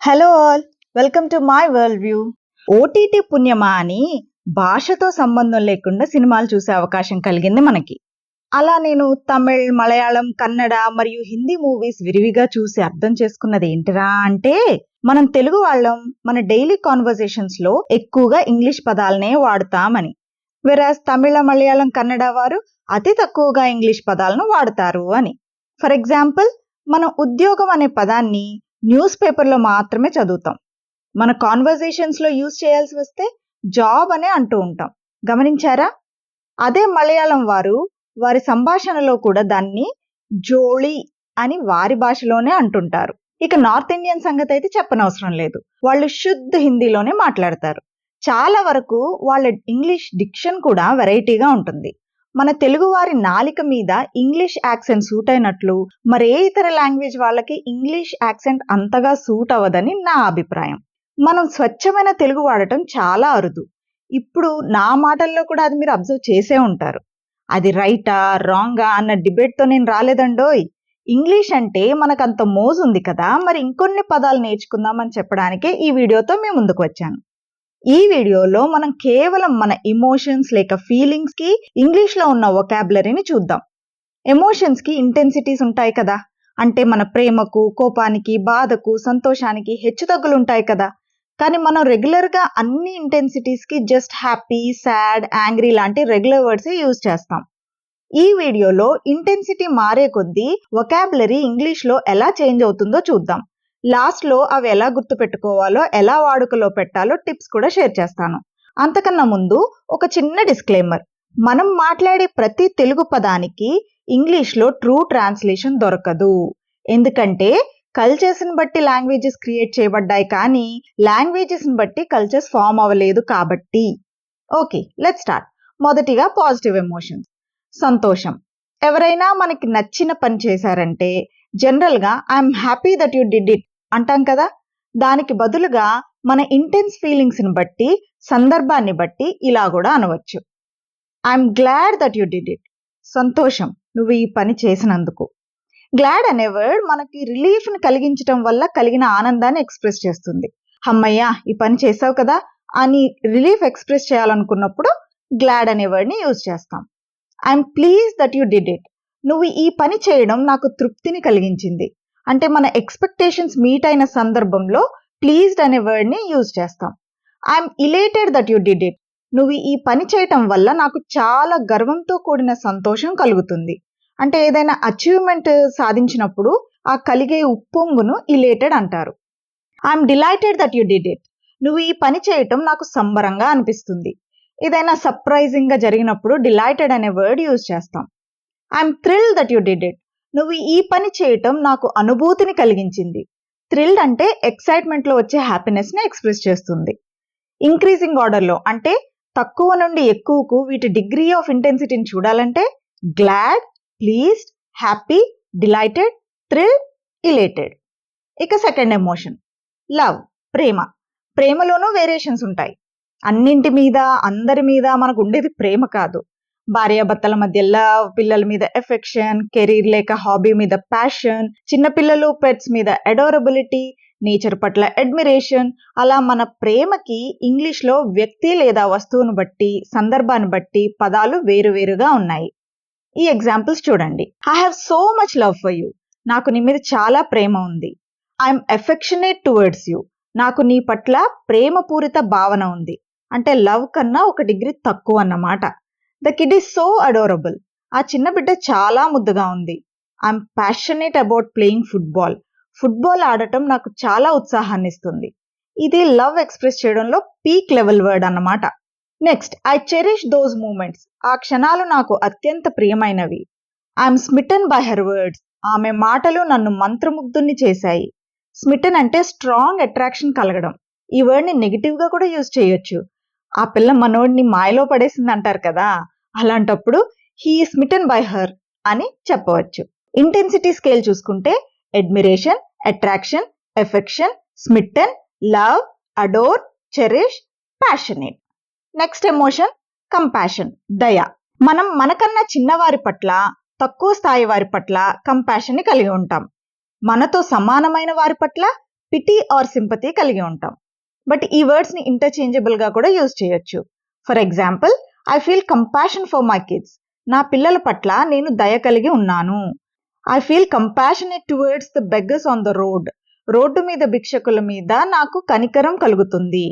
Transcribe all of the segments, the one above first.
Hello all welcome to my world view OTT పుణ్యమా అని భాషతో సంబంధం లేకుండా సినిమాలు చూసే అవకాశం కలిగింది మనకి. అలా నేను తమిళ్ మలయాళం కన్నడ మరియు హిందీ మూవీస్ విరివిగా చూసి అర్థం చేసుకున్నది ఏంటిరా అంటే మనం తెలుగు వాళ్ళం మన డైలీ కాన్వర్జేషన్స్లో ఎక్కువగా ఇంగ్లీష్ పదాలనే వాడుతామని. వెరాజ్ తమిళ మలయాళం కన్నడ వారు అతి తక్కువగా ఇంగ్లీష్ పదాలను వాడతారు అని. ఫర్ ఎగ్జాంపుల్ మనం ఉద్యోగం అనే పదాన్ని న్యూస్ పేపర్లో మాత్రమే చదువుతాం. మన కాన్వర్జేషన్స్లో యూజ్ చేయాల్సి వస్తే జాబ్ అనే అంటూ ఉంటాం. గమనించారా? అదే మలయాళం వారు వారి సంభాషణలో కూడా దాన్ని జోళి అని వారి భాషలోనే అంటుంటారు. ఇక నార్త్ ఇండియన్ సంగతి అయితే చెప్పనవసరం లేదు. వాళ్ళు శుద్ధ హిందీలోనే మాట్లాడతారు. చాలా వరకు వాళ్ళ ఇంగ్లీష్ డిక్షన్ కూడా వెరైటీగా ఉంటుంది. మన తెలుగువారి నాలిక మీద ఇంగ్లీష్ యాక్సెంట్ సూట్ అయినట్లు మరే ఇతర లాంగ్వేజ్ వాళ్ళకి ఇంగ్లీష్ యాక్సెంట్ అంతగా సూట్ అవ్వదని నా అభిప్రాయం. మనం స్వచ్ఛమైన తెలుగు వాడటం చాలా అరుదు. ఇప్పుడు నా మాటల్లో కూడా అది మీరు అబ్జర్వ్ చేసే ఉంటారు. అది రైటా రాంగా అన్న డిబేట్తో నేను రాలేదండోయ్. ఇంగ్లీష్ అంటే మనకు అంత మోజు ఉంది కదా మరి ఇంకొన్ని పదాలు నేర్చుకుందామని చెప్పడానికే ఈ వీడియోతో మేము ముందుకు వచ్చాను. ఈ వీడియోలో మనం కేవలం మన ఇమోషన్స్ లేక ఫీలింగ్స్కి ఇంగ్లీష్లో ఉన్న వొకాబులరీని చూద్దాం. ఎమోషన్స్కి ఇంటెన్సిటీస్ ఉంటాయి కదా. అంటే మన ప్రేమకు కోపానికి బాధకు సంతోషానికి హెచ్చుతగ్గులు ఉంటాయి కదా. కానీ మనం రెగ్యులర్గా అన్ని ఇంటెన్సిటీస్కి జస్ట్ హ్యాపీ సాడ్ యాంగ్రీ లాంటి రెగ్యులర్ వర్డ్స్ యూజ్ చేస్తాం. ఈ వీడియోలో ఇంటెన్సిటీ మారే కొద్దీ వొకాబులరీ ఇంగ్లీష్లో ఎలా చేంజ్ అవుతుందో చూద్దాం. లాస్ట్లో అవి ఎలా గుర్తుపెట్టుకోవాలో ఎలా వాడుకలో పెట్టాలో టిప్స్ కూడా షేర్ చేస్తాను. అంతకన్నా ముందు ఒక చిన్న డిస్క్లైమర్ మనం మాట్లాడే ప్రతి తెలుగు పదానికి ఇంగ్లీష్లో ట్రూ ట్రాన్స్లేషన్ దొరకదు. ఎందుకంటే కల్చర్స్ని బట్టి లాంగ్వేజెస్ క్రియేట్ చేయబడ్డాయి కానీ లాంగ్వేజెస్ని బట్టి కల్చర్స్ ఫామ్ అవ్వలేదు కాబట్టి. ఓకే లెట్ స్టార్ట్ మొదటిగా పాజిటివ్ ఎమోషన్స్ సంతోషం. ఎవరైనా మనకి నచ్చిన పని చేశారంటే జనరల్గా I'm happy that you did it అంటాం కదా? దానికి బదులుగా మన ఇంటెన్స్ ఫీలింగ్స్ని బట్టి సందర్భాన్ని బట్టి ఇలా కూడా అనవచ్చు. I'm glad that you did it సంతోషం. నువ్వు ఈ పని చేసినందుకు. గ్లాడ్ అనే వర్డ్ మనకి రిలీఫ్ని కలిగించడం వల్ల కలిగిన ఆనందాన్ని ఎక్స్ప్రెస్ చేస్తుంది. అమ్మయ్యా ఈ పని చేసావు కదా? అని రిలీఫ్ ఎక్స్ప్రెస్ చేయాలనుకున్నప్పుడు గ్లాడ్ అనే వర్డ్ని యూజ్ చేస్తాం. I'm please that you did it నువ్వు ఈ పని చేయడం నాకు తృప్తిని కలిగించింది. అంటే మన ఎక్స్పెక్టేషన్స్ మీట్ అయిన సందర్భంలో ప్లీజ్డ్ అనే వర్డ్ని యూజ్ చేస్తాం. I'm elated that you did it నువ్వు ఈ పని చేయటం వల్ల నాకు చాలా గర్వంతో కూడిన సంతోషం కలుగుతుంది. అంటే ఏదైనా అచీవ్మెంట్ సాధించినప్పుడు ఆ కలిగే ఉప్పొంగును ఇలేటెడ్ అంటారు. I'm delighted that you did it నువ్వు ఈ పని చేయటం నాకు సంబరంగా అనిపిస్తుంది. ఏదైనా సర్ప్రైజింగ్గా జరిగినప్పుడు డిలైటెడ్ అనే వర్డ్ యూజ్ చేస్తాం. I'm thrill that you did it నువ్వు ఈ పని చేయటం నాకు అనుభూతిని కలిగించింది. థ్రిల్డ్ అంటే ఎక్సైట్మెంట్లో వచ్చే హ్యాపీనెస్ని ఎక్స్ప్రెస్ చేస్తుంది. ఇంక్రీజింగ్ ఆర్డర్లో అంటే తక్కువ నుండి ఎక్కువకు వీటి డిగ్రీ ఆఫ్ ఇంటెన్సిటీని చూడాలంటే glad pleased happy delighted thrill elated. ఇక సెకండ్ ఎమోషన్ లవ్ ప్రేమ. ప్రేమలోనూ వేరియేషన్స్ ఉంటాయి. అన్నింటి మీద అందరి మీద మనకు ఉండేది ప్రేమ కాదు. భార్యాభర్తల మధ్య లవ్ పిల్లల మీద ఎఫెక్షన్ కెరీర్ లేక హాబీ మీద ప్యాషన్ చిన్నపిల్లలు పెట్స్ మీద అడోరబిలిటీ నేచర్ పట్ల అడ్మిరేషన్ అలా మన ప్రేమకి ఇంగ్లీష్లో వ్యక్తి లేదా వస్తువును బట్టి సందర్భాన్ని బట్టి పదాలు వేరువేరుగా ఉన్నాయి. ఈ ఎగ్జాంపుల్స్ చూడండి. I have so much love for you నాకు నీ మీద చాలా ప్రేమ ఉంది. ఐఎమ్ ఎఫెక్షనేట్ టువర్డ్స్ యూ నాకు నీ పట్ల ప్రేమపూరిత భావన ఉంది. అంటే లవ్ కన్నా ఒక డిగ్రీ తక్కువ అన్నమాట. The kid is so adorable ఆ చిన్న బిడ్డ చాలా ముద్దుగా ఉంది. I'm passionate about playing football football ఆడటం నాకు చాలా ఉత్సాహాన్ని ఇస్తుంది. ఇది లవ్ ఎక్స్ప్రెస్ చేయడంలో పీక్ లెవెల్ వర్డ్ అన్నమాట. Next I cherish those moments ఆ క్షణాలు నాకు అత్యంత ప్రియమైనవి. I'm smitten by her words ఆమె మాటలు నన్ను మంత్రముగ్ధుని చేశాయి. స్మిటన్ అంటే స్ట్రాంగ్ అట్రాక్షన్ కలగడం. ఈ వర్డ్ని నెగిటివ్గా కూడా యూజ్ చేయొచ్చు. ఆ పిల్ల మనోడిని మాయలో పడేసింది అంటారు కదా అలాంటప్పుడు హీ స్మిటన్ బై హర్ అని చెప్పవచ్చు. ఇంటెన్సిటీ స్కేల్ చూసుకుంటే admiration attraction affection smitten love adore cherish passionate next emotion compassion దయ. మనం మనకన్నా చిన్నవారి పట్ల తక్కువ స్థాయి వారి పట్ల కంపాషన్ని కలిగి ఉంటాం. మనతో సమానమైన వారి పట్ల పిటి ఆర్ సింపతి కలిగి ఉంటాం. బట్ ఈ వర్డ్స్ని ఇంటర్చేంజబుల్గా కూడా యూజ్ చేయొచ్చు. For example I feel compassion for my kids నా పిల్లల పట్ల నేను దయ కలిగి ఉన్నాను. I feel compassionate towards the beggars on the road road మీద భిక్షకుల మీద నాకు కనికరం కలుగుతుంది.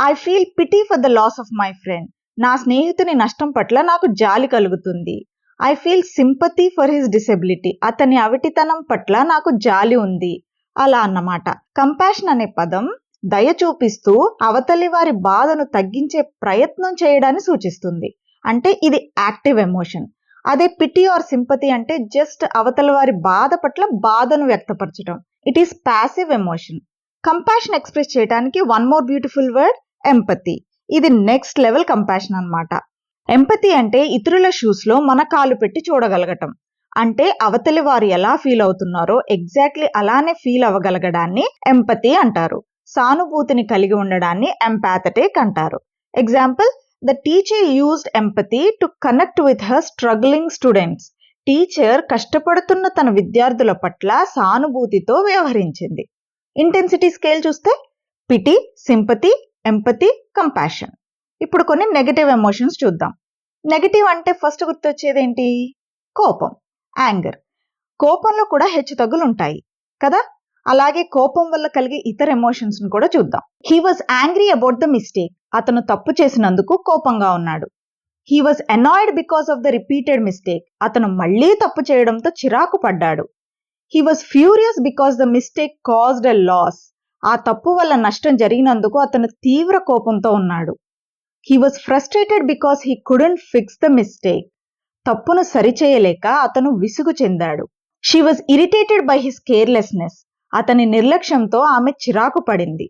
I feel pity for the loss of my friend నా స్నేహితుని నష్టం పట్ల నాకు జాలి కలుగుతుంది. I feel sympathy for his disability అతని అవిటితనం పట్ల నాకు జాలి ఉంది. అలా అన్నమాట. కంపాషన్ అనే పదం దయ చూపిస్తూ అవతలి వారి బాధను తగ్గించే ప్రయత్నం చేయడాన్ని సూచిస్తుంది. అంటే ఇది యాక్టివ్ ఎమోషన్. అదే పిటి ఆర్ సింపతి అంటే జస్ట్ అవతల వారి బాధ పట్ల బాధను వ్యక్తపరచడం it is passive emotion compassion express చేయడానికి one more beautiful word empathy ఇది నెక్స్ట్ లెవెల్ కంపాషన్ అనమాట ఎంపతి అంటే ఇతరుల షూస్లో మన కాలు పెట్టి చూడగలగటం. అంటే అవతలి వారు ఎలా ఫీల్ అవుతున్నారో ఎగ్జాక్ట్లీ అలానే ఫీల్ అవ్వగలగడాన్ని ఎంపతి అంటారు. సానుభూతిని కలిగి ఉండడాన్ని ఎంపాథటిక్ అంటారు. Example the teacher used empathy to connect with her struggling students teacher కష్టపడుతున్న తన విద్యార్థుల పట్ల సానుభూతితో వ్యవహరించింది. ఇంటెన్సిటీ స్కేల్ చూస్తే పిటి సింపతి ఎంపతి కంపాషన్ ఇప్పుడు కొన్ని నెగటివ్ ఎమోషన్స్ చూద్దాం. నెగటివ్ అంటే ఫస్ట్ గుర్తొచ్చేది ఏంటి? కోపం యాంగర్ కోపంలో కూడా హెచ్చు తగ్గులు ఉంటాయి కదా? అలాగే కోపం వల్ల కలిగే ఇతర ఎమోషన్స్ను కూడా చూద్దాం. He was angry about the mistake అతను తప్పు చేసినందుకు కోపంగా ఉన్నాడు. He was annoyed because of the repeated mistake అతను మళ్ళీ తప్పు చేయడంతో చిరాకు పడ్డాడు. He was furious because the mistake caused a loss ఆ తప్పు వల్ల నష్టం జరిగినందుకు అతను తీవ్ర కోపంతో ఉన్నాడు. He was frustrated because he couldn't fix the mistake తప్పును సరిచేయలేక అతను విసుగు చెందాడు. She was irritated by his carelessness అతని నిర్లక్ష్యంతో ఆమె చిరాకు పడింది.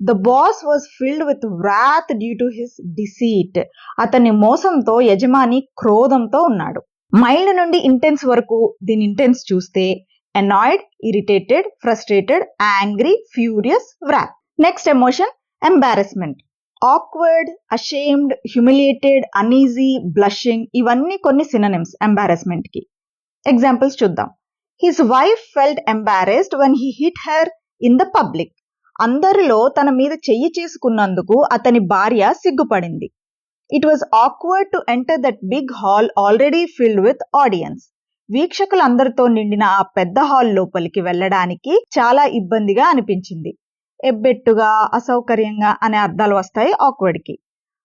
The boss was filled with wrath due to his deceit అతని మోసంతో యజమాని క్రోధంతో ఉన్నాడు. మైల్డ్ నుండి ఇంటెన్స్ వరకు దీని ఇంటెన్స్ చూస్తే annoyed irritated frustrated angry furious wrath next emotion embarrassment awkward ashamed humiliated uneasy blushing ఇవన్నీ కొన్ని సిననిమ్స్ ఎంబారస్మెంట్కి. ఎగ్జాంపుల్స్ చూద్దాం. His wife felt embarrassed when he hit her in the public అందరిలో తన మీద చెయ్యి చేసుకున్నందుకు అతని భార్య సిగ్గుపడింది. It was awkward to enter that big hall already filled with audience వీక్షకులందరితో నిండిన ఆ పెద్ద హాల్ లోపలికి వెళ్ళడానికి చాలా ఇబ్బందిగా అనిపించింది. ఎబ్బెట్టుగా అసౌకర్యంగా అనే అర్థాలు వస్తాయి ఆక్వర్డ్కి.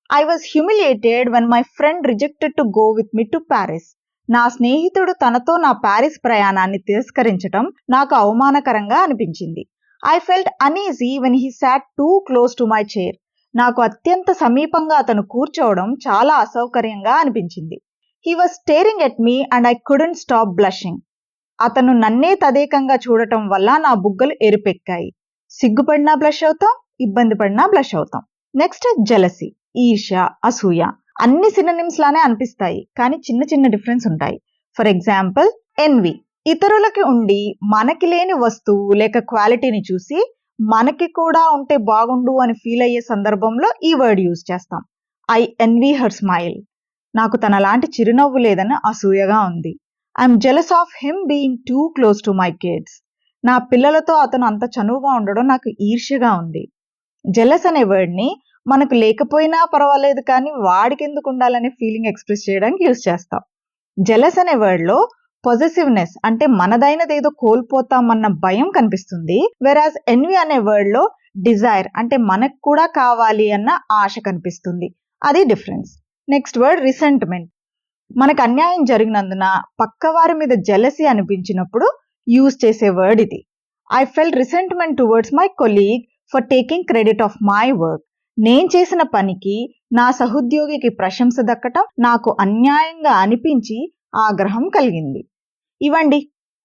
I was humiliated when my friend rejected to go with me to Paris నా స్నేహితుడు తనతో నా ప్యారిస్ ప్రయాణాన్ని తిరస్కరించటం నాకు అవమానకరంగా అనిపించింది. I felt uneasy when he sat too close to my chair. నాకు అత్యంత సమీపంగా అతను కూర్చోవడం చాలా అసౌకర్యంగా అనిపించింది. He was staring at me and I couldn't stop blushing. అతను నన్నే తదేకంగా చూడటం వల్ల నా బుగ్గలు ఎరుపెక్కాయి. సిగ్గుపడినా బ్లష్ అవుతాం ఇబ్బంది పడినా బ్లష్ అవుతాం. నెక్స్ట్ జలసి ఈర్ష్య అసూయ. అన్ని సిననిమ్స్ లానే అనిపిస్తాయి కానీ చిన్న చిన్న డిఫరెన్స్ ఉంటాయి. ఫర్ ఎగ్జాంపుల్ ఎన్వి ఇతరులకి ఉండి మనకి లేని వస్తువు లేక క్వాలిటీని చూసి మనకి కూడా ఉంటే బాగుండు అని ఫీల్ అయ్యే సందర్భంలో ఈ వర్డ్ యూజ్ చేస్తాం. ఐ ఎన్వి హర్ స్మైల్ నాకు తన లాంటి చిరునవ్వు లేదని అసూయగా ఉంది. I'm jealous of him being too close to my kids నా పిల్లలతో అతను అంత చనువుగా ఉండడం నాకు ఈర్ష్యగా ఉంది. జెలస్ అనే వర్డ్ని మనకు లేకపోయినా పర్వాలేదు కానీ వాడికి ఎందుకు ఉండాలనే ఫీలింగ్ ఎక్స్ప్రెస్ చేయడానికి యూజ్ చేస్తాం. జెలస్ అనే వర్డ్లో పొజెసివ్నెస్ అంటే మనదైనదేదో కోల్పోతామన్న భయం కనిపిస్తుంది వెరాజ్ ఎన్వి అనే వర్డ్లో డిజైర్ అంటే మనకు కూడా కావాలి అన్న ఆశ కనిపిస్తుంది. అది డిఫరెన్స్ నెక్స్ట్ వర్డ్ రిసెంట్మెంట్ మనకు అన్యాయం జరిగినందున పక్కవారి మీద జెలసీ అనిపించినప్పుడు యూజ్ చేసే వర్డ్ ఇది. I felt resentment towards my colleague for taking credit of my work నేను చేసిన పనికి నా సహోద్యోగికి ప్రశంస దక్కటం నాకు అన్యాయంగా అనిపించి ఆగ్రహం కలిగింది. ఇవ్వండి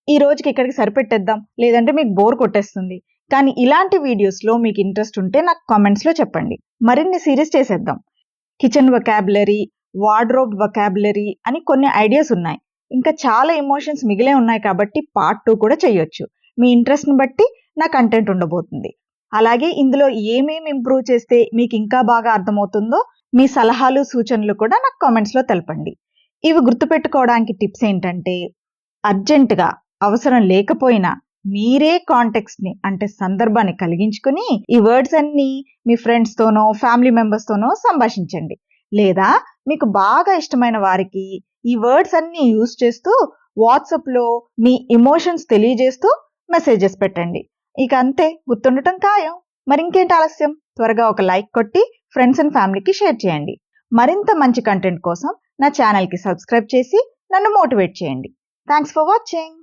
ఈ రోజుకి ఇక్కడికి సరిపెట్టేద్దాం లేదంటే మీకు బోర్ కొట్టేస్తుంది. కానీ ఇలాంటి వీడియోస్లో మీకు ఇంట్రెస్ట్ ఉంటే నాకు కామెంట్స్లో చెప్పండి. మరిన్ని సిరీస్ చేసేద్దాం. కిచెన్ వొకాబులరీ వార్డ్రోబ్ వొకాబులరీ అని కొన్ని ఐడియాస్ ఉన్నాయి. ఇంకా చాలా ఎమోషన్స్ మిగిలే ఉన్నాయి కాబట్టి పార్ట్ టూ కూడా చేయొచ్చు. మీ ఇంట్రెస్ట్ని బట్టి నా కంటెంట్ ఉండబోతుంది. అలాగే ఇందులో ఏమేమి ఇంప్రూవ్ చేస్తే మీకు ఇంకా బాగా అర్థమవుతుందో మీ సలహాలు సూచనలు కూడా నాకు కామెంట్స్లో తెలపండి. ఇవి గుర్తుపెట్టుకోవడానికి టిప్స్ ఏంటంటే అర్జెంటుగా అవసరం లేకపోయినా మీరే కాంటెక్స్ట్ని అంటే సందర్భాన్ని కలిగించుకుని ఈ వర్డ్స్ అన్ని మీ ఫ్రెండ్స్తోనో ఫ్యామిలీ మెంబర్స్తోనో సంభాషించండి. లేదా మీకు బాగా ఇష్టమైన వారికి ఈ వర్డ్స్ అన్ని యూజ్ చేస్తూ వాట్సాప్లో మీ ఇమోషన్స్ తెలియజేస్తూ మెసేజెస్ పెట్టండి. ఇక అంతే గుర్తుండటం ఖాయం. మరి ఇంకేంటి ఆలస్యం? త్వరగా ఒక లైక్ కొట్టి ఫ్రెండ్స్ అండ్ ఫ్యామిలీకి షేర్ చేయండి. మరింత మంచి కంటెంట్ కోసం నా ఛానల్కి సబ్స్క్రైబ్ చేసి నన్ను మోటివేట్ చేయండి. Thanks for watching.